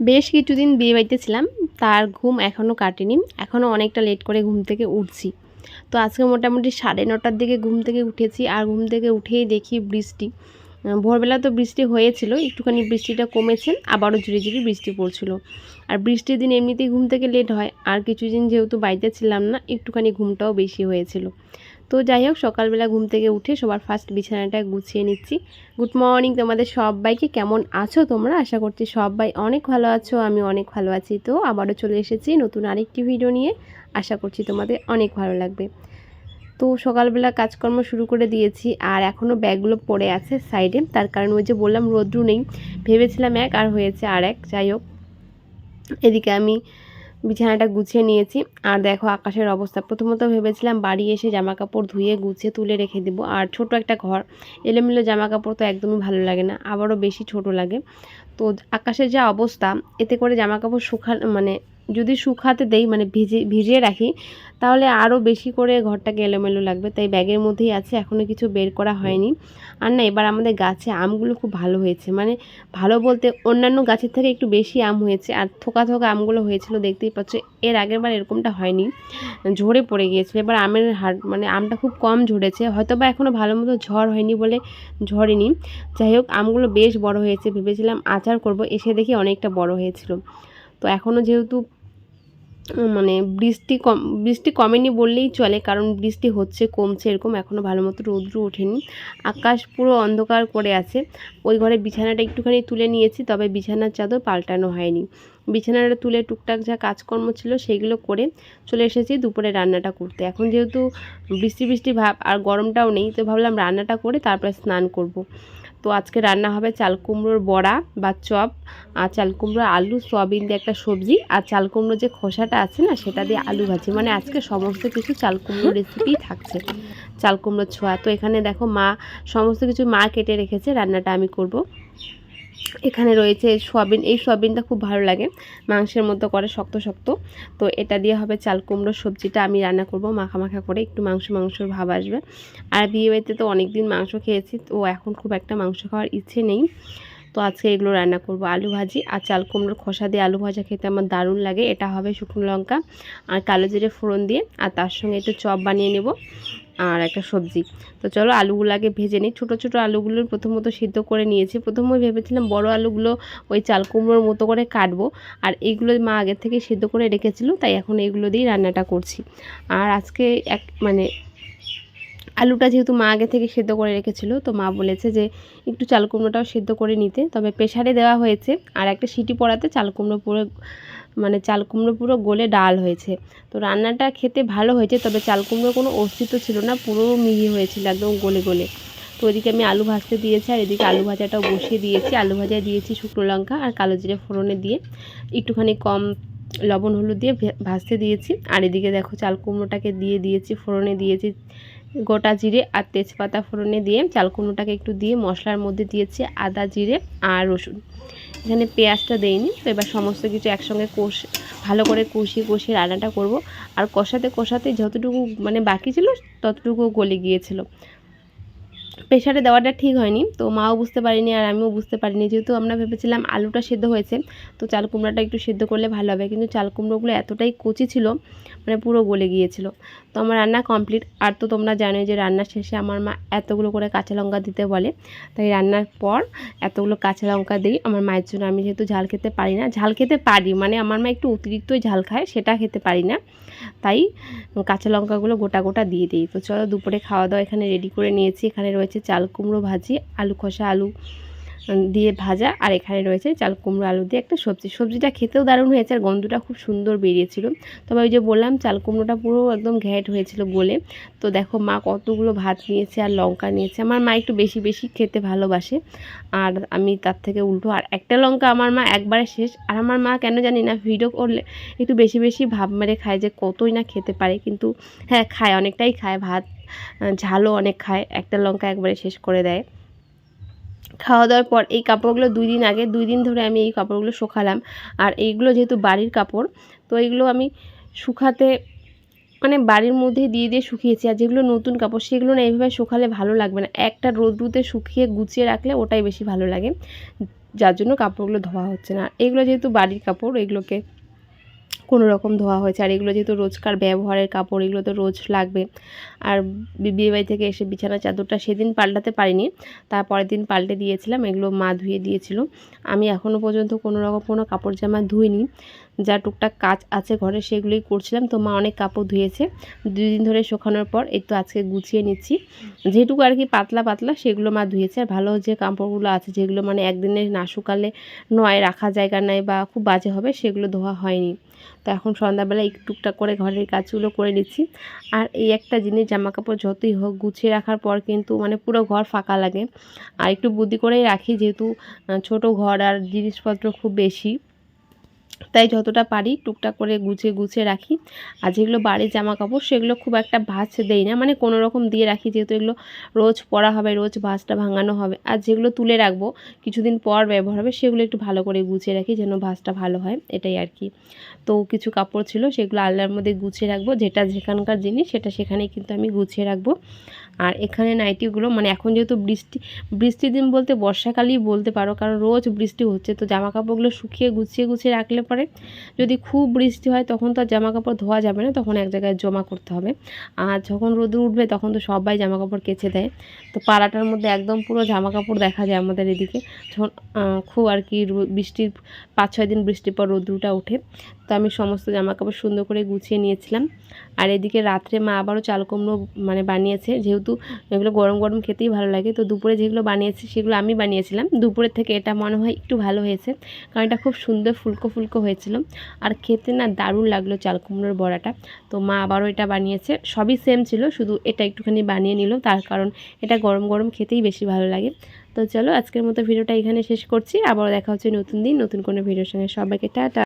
বেশ কিছুদিন বিয়ে বাড়িতে ছিলাম তার ঘুম এখনও কাটেনি এখনও অনেকটা লেট করে ঘুম থেকে উঠছি। তো আজকে মোটামুটি সাড়ে নটার দিকে ঘুম থেকে উঠেছি, আর ঘুম থেকে উঠেই দেখি বৃষ্টি। ভোরবেলা তো বৃষ্টি হয়েছিল, একটুখানি বৃষ্টিটা কমেছে, আবারও ঝিরি ঝিরি বৃষ্টি পড়ছিল। আর বৃষ্টির দিন এমনিতেই ঘুম থেকে লেট হয়, আর কিছুদিন যেহেতু বাড়িতে ছিলাম না, একটুখানি ঘুমটাও বেশি হয়েছিল। তো যাই হোক, সকালবেলা ঘুম থেকে উঠে সবার ফার্স্ট বিছানাটা গুছিয়ে নিচ্ছি। গুড মর্নিং তোমাদের সবাইকে, কেমন আছো তোমরা? আশা করছি সবাই অনেক ভালো আছো, আমি অনেক ভালো আছি। তো আবারও চলে এসেছি নতুন আরেকটি ভিডিও নিয়ে। আশা করছি তোমাদের অনেক ভালো লাগবে। তো সকালবেলা কাজকর্ম শুরু করে দিয়েছি, আর এখনও ব্যাগগুলো পড়ে আছে সাইডে তার কারণ ওই যে বললাম, রোদ্রু নেই। ভেবেছিলাম এক, আর হয়েছে আর এক। যাই হোক, এদিকে আমি বিছানাটা গুছিয়ে নিয়েছি। আর দেখো আকাশের অবস্থা। প্রথমত ভেবেছিলাম বাড়ি এসে জামা কাপড় ধুয়ে গুছিয়ে তুলে রেখে দেবো। আর ছোট একটা ঘর, এলোমেলো জামা কাপড় তো একদমই ভালো লাগে না, আবারও বেশি ছোট লাগে। তো আকাশের যা অবস্থা, এতে করে জামা কাপড় শুকা মানে যদি শুকাতে দেই মানে ভিজে ভিজিয়ে রাখি তাহলে আরও বেশি করে ঘরটাকে এলোমেলো লাগবে। তাই ব্যাগের মধ্যেই আছে এখনও কিছু বের করা হয়নি। আর না এবার আমাদের গাছে আমগুলো খুব ভালো হয়েছে। মানে ভালো বলতে অন্যান্য গাছের থেকে একটু বেশি আম হয়েছে। আর থোকা থোকা আমগুলো হয়েছিল দেখতেই পাচ্ছ এর আগের বার এরকমটা হয়নি। ঝরে পড়ে গিয়েছিল। এবার আমের হাট মানে আমটা খুব কম ঝরেছে। হয়তো বা এখনও ভালো মতো ঝড় হয়নি বলে ঝরেনি। যাই হোক আমগুলো বেশ বড় হয়েছে। ভেবেছিলাম আচার করব এসে দেখি অনেকটা বড় হয়েছিল। তো এখনও যেহেতু মানে বৃষ্টি কম, বৃষ্টি কমেনি বললেই চলে, কারণ বৃষ্টি হচ্ছে, কমছে এরকম এখনও ভালো মতো রৌদ্র ওঠেনি। আকাশ পুরো অন্ধকার করে আছে। ওই ঘরে বিছানাটা একটুখানি তুলে নিয়েছি, তবে বিছানার চাদর পাল্টানো হয়নি। বিছানাটা তুলে টুকটাক যা কাজকর্ম ছিল সেগুলো করে চলে এসেছি দুপুরে রান্নাটা করতে। এখন যেহেতু বৃষ্টি বৃষ্টি ভাব, আর গরমটাও নেই, তো ভাবলাম রান্নাটা করে তারপরে স্নান করব। তো আজকে রান্না হবে চাল কুমড়োর বড়া বা চপ, আর চাল কুমড়ো, আলু, সয়াবিন দিয়ে একটা সবজি, আর চাল কুমড়ো যে খোসাটা আছে না, সেটা দিয়ে আলু ভাজি। মানে আজকে সমস্ত কিছু চাল কুমড়ো রেসিপি থাকছে, চাল কুমড়োর ছোঁয়া। তো এখানে দেখো মা, সমস্ত কিছু মা কেটে রেখেছে, রান্নাটা আমি করব। এখানে রয়েছে সোয়াবিন, এই সোয়াবিনটা খুব ভালো লাগে। মাংসের মতো করে শক্ত শক্ত। তো এটা দিয়ে হবে চাল কুমড়োর সবজিটা আমি রান্না করব, মাখা মাখা করে একটু মাংস, মাংসর ভাব আসবে। আর বিয়ে বাড়িতে তো অনেক দিন মাংস খেয়েছি, তো এখন খুব একটা মাংস খাওয়ার ইচ্ছে নেই। তো আজকে এগুলো রান্না করব, আলু ভাজি আর চাল কুমড়োর খোসা দিয়ে আলু ভাজা খেতে আমার দারুণ লাগে। এটা হবে শুকনো লঙ্কা আর কালো জিরে ফোড়ন দিয়ে, আর তার সঙ্গে একটু চপ বানিয়ে নেব। আর একটা সবজি। তো চলো আলুগুলো আগে ভেজে নিই। ছোটো ছোটো আলুগুলো প্রথমত সিদ্ধ করে নিয়েছি। প্রথমে ভেবেছিলাম বড় আলুগুলো ওই চাল কুমড়োর মতো করে কাটবো। আর এইগুলো মা আগের থেকে সিদ্ধ করে রেখেছিল, তাই এখন এগুলো দিয়েই রান্নাটা করছি। আর আজকে এক মানে আলুটা যেহেতু মা আগে থেকে সেদ্ধ করে রেখেছিল, তো মা বলেছে যে একটু চাল কুমড়োটাও সেদ্ধ করে নিতে। তবে প্রেশারে দেওয়া হয়েছে। আর একটা সিটি পড়াতে চাল কুমড়ো পুরো মানে চাল কুমড়ো পুরো গলে ডাল হয়েছে। তো রান্নাটা খেতে ভালো হয়েছে, তবে চাল কুমড়ো কোনো অস্তিত্ব ছিল না, পুরো মিহি হয়েছিল একদম গলে গলে। তো ওইদিকে আমি আলু ভাজতে দিয়েছি, আর এদিকে আলু ভাজাটাও বসিয়ে দিয়েছি। আলু ভাজা দিয়েছি শুকনো লঙ্কা আর কালো জিরে ফোড়নে দিয়ে একটুখানি কম লবণ হলুদ দিয়ে ভাজতে দিয়েছি। আর এদিকে দেখো চাল কুমড়োটাকে দিয়ে দিয়েছি, ফোড়নে দিয়েছি। গোটা জিরে আর তেজপাতা ফোড়নে দিয়ে চাল কুমড়োটাকে একটু দিয়ে মশলার মধ্যে দিয়েছি আদা জিরে আর রসুন। এখানে পেঁয়াজটা দেইনি, তো এবার সমস্ত কিছু একসঙ্গে কষ, ভালো করে কষিয়ে কষিয়ে রান্নাটা করব। আর কষাতে কষাতে যতটুকু মানে বাকি ছিল ততটুকু গলে গিয়েছিল। প্রেশারে দেওয়াটা ঠিক হয়নি, তো মাও বুঝতে পারিনি আর আমিও বুঝতে পারিনি। যেহেতু আমরা ভেবেছিলাম আলুটা সেদ্ধ হয়েছে, তো চাল কুমড়োটা একটু সেদ্ধ করলে ভালো হবে। কিন্তু চাল কুমড়োগুলো এতটাই কচি ছিল মানে পুরো গলে গিয়েছিল। তো আমার রান্না কমপ্লিট আর তো তোমরা জানো যে রান্নার শেষে আমার মা এতগুলো করে কাঁচা লঙ্কা দিতে বলে। তাই রান্নার পর এতগুলো কাঁচা লঙ্কা দিই। আমার মায়ের জন্য আমি যেহেতু ঝাল খেতে পারি না, ঝাল খেতে পারি মানে আমার মা একটু অতিরিক্তই ঝাল খায়, সেটা খেতে পারি না। তাই কাঁচা লঙ্কাগুলো গোটা গোটা দিয়ে দিই। তো চলো দুপুরে খাওয়া দাওয়া এখানে রেডি করে নিয়েছি। এখানে রয়েছে চাল কুমড়ো ভাজি, আলু খসা, আলু দিয়ে ভাজা, আর এখানে রয়েছে চাল কুমড়ো আলু দিয়ে একটা সবজি। সবজিটা খেতেও দারুণ হয়েছে আর গন্ধটা খুব সুন্দর বেরিয়েছিল। তবে ওই যে বললাম, চাল কুমড়োটা পুরো একদম ঘ্যাট হয়েছিল বলে তো দেখো মা কতগুলো ভাত নিয়েছে আর লঙ্কা নিয়েছে। আমার মা একটু বেশি বেশি খেতে ভালোবাসে। আর আমি তার থেকে উল্টো। আর একটা লঙ্কা আমার মা একবারে শেষ। আর আমার মা কেন জানি না, ভিডিও করলে একটু বেশি বেশি ভাব মেরে খায় যে কতই না খেতে পারে। কিন্তু হ্যাঁ খায়, অনেকটাই খায়। ভাত ঝালও অনেক খায়। একটা লঙ্কা একবারে শেষ করে দেয়। খাওয়া দাওয়ার পর এই কাপড়গুলো দুই দিন আগে, দুই দিন ধরে আমি এই কাপড়গুলো শুকালাম। আর এইগুলো যেহেতু বাড়ির কাপড়, তো এইগুলো আমি শুকাতে মানে বাড়ির মধ্যে দিয়ে দিয়ে শুকিয়েছি। আর যেগুলো নতুন কাপড়, সেগুলো না এইভাবে শুকালে ভালো লাগবে না। একটা রোদ্রুতে শুকিয়ে গুছিয়ে রাখলে ওটাই বেশি ভালো লাগে। যার জন্য কাপড়গুলো ধোয়া হচ্ছে না। এগুলো যেহেতু বাড়ির কাপড়, এগুলোকে কোনো রকম ধোয়া হয়েছে। আর এগুলো যেহেতু রোজকার ব্যবহারের কাপড়, এগুলো তো রোজ লাগবে। আর বিয়েবাড়ি থেকে এসে বিছানা চাদরটা সেদিন পাল্টাতে পারিনি। তারপরের দিন পাল্টে দিয়েছিলাম, এগুলো মা ধুয়ে দিয়েছিল। আমি এখনও পর্যন্ত কোনো রকম কোনো কাপড় জামা ধুইনি। যা টুকটাক কাজ আছে ঘরে সেগুলোই করছিলাম। তো মা অনেক কাপড় ধুয়েছে। দুই দিন ধরে শুকানোর পর এই তো আজকে গুছিয়ে নিচ্ছি। যেটুকু আর কি পাতলা পাতলা সেগুলো মা ধুয়েছে। আর ভালো যে কাপড়গুলো আছে, যেগুলো মানে একদিনে না শুকালে, নয় রাখা জায়গা নাই বা খুব বাজে হবে, সেগুলো ধোয়া হয়নি। তো এখন সন্ধ্যাবেলা একটু টুকটাক করে ঘরের কাজগুলো করে নিচ্ছি। আর এই একটা জিনিস জামা কাপড় যতই হোক গুছিয়ে রাখার পর কিন্তু মানে পুরো ঘর ফাঁকা লাগে। আর একটু বুদ্ধি করেই রাখি যেহেতু ছোট ঘর আর জিনিসপত্র খুব বেশি। তাই যতটা পারি টুকটাক করে গুছিয়ে গুছিয়ে রাখি। আর যেগুলো বাড়ির জামা কাপড় সেগুলো খুব একটা ভাঁজ দেই না। মানে কোনো রকম দিয়ে রাখি যেহেতু এগুলো রোজ পরা হবে, রোজ ভাঁজটা ভাঙানো হবে। আর যেগুলো তুলে রাখব, কিছুদিন পর ব্যবহার হবে, সেগুলো একটু ভালো করে গুছিয়ে রাখি যেন ভাঁজটা ভালো হয়, এটাই আর কি। তো কিছু কাপড় ছিল, সেগুলো আলনার মধ্যে গুছিয়ে রাখব। যেটা যেখানকার জিনিস, সেটা সেখানেই কিন্তু আমি গুছিয়ে রাখব। আর এখানে নাইটিগুলো মানে এখন যেহেতু বৃষ্টি, বৃষ্টির দিন বলতে বর্ষাকালই বলতে পারো, কারণ রোজ বৃষ্টি হচ্ছে, তো জামা কাপড়গুলো শুকিয়ে গুছিয়ে গুছিয়ে রাখলে পরে যদি খুব বৃষ্টি হয় তখন তো আর জামা কাপড় ধোয়া যাবে না, তখন এক জায়গায় জমা করতে হবে। আর যখন রোদ উঠবে তখন তো সবাই জামা কাপড় কেচে দেয়। তো পাড়াটার মধ্যে একদম পুরো জামা কাপড় দেখা যায় আমাদের এদিকে। যখন খুব আর কি বৃষ্টির পাঁচ ছয় দিন বৃষ্টির পর রোদ্রুটা ওঠে তো আমি সমস্ত জামা কাপড় সুন্দর করে গুছিয়ে নিয়েছিলাম। আর এদিকে রাত্রে মা আবারও চাল কুমড়ো মানে বানিয়েছে। যেহেতু এগুলো গরম গরম খেতেই ভালো লাগে, তো দুপুরে যেগুলো বানিয়েছি সেগুলো আমি বানিয়েছিলাম। দুপুরের থেকে এটা মনে হয় একটু ভালো হয়েছে, কারণ এটা খুব সুন্দর ফুলকো ফুলকো হয়েছিল। আর খেতে না দারুণ লাগল চাল কুমড়োর বড়াটা। তো মা আবারও এটা বানিয়েছে। সবই সেম ছিল, শুধু এটা একটুখানি বানিয়ে নিল। তার কারণ এটা গরম গরম খেতেই বেশি ভালো লাগে। তো চলো আজকের মতো ভিডিওটা এখানে শেষ করছি। আবারও দেখা হচ্ছে নতুন দিন, নতুন কোনো ভিডিওর সঙ্গে। সবাইকে টাটা।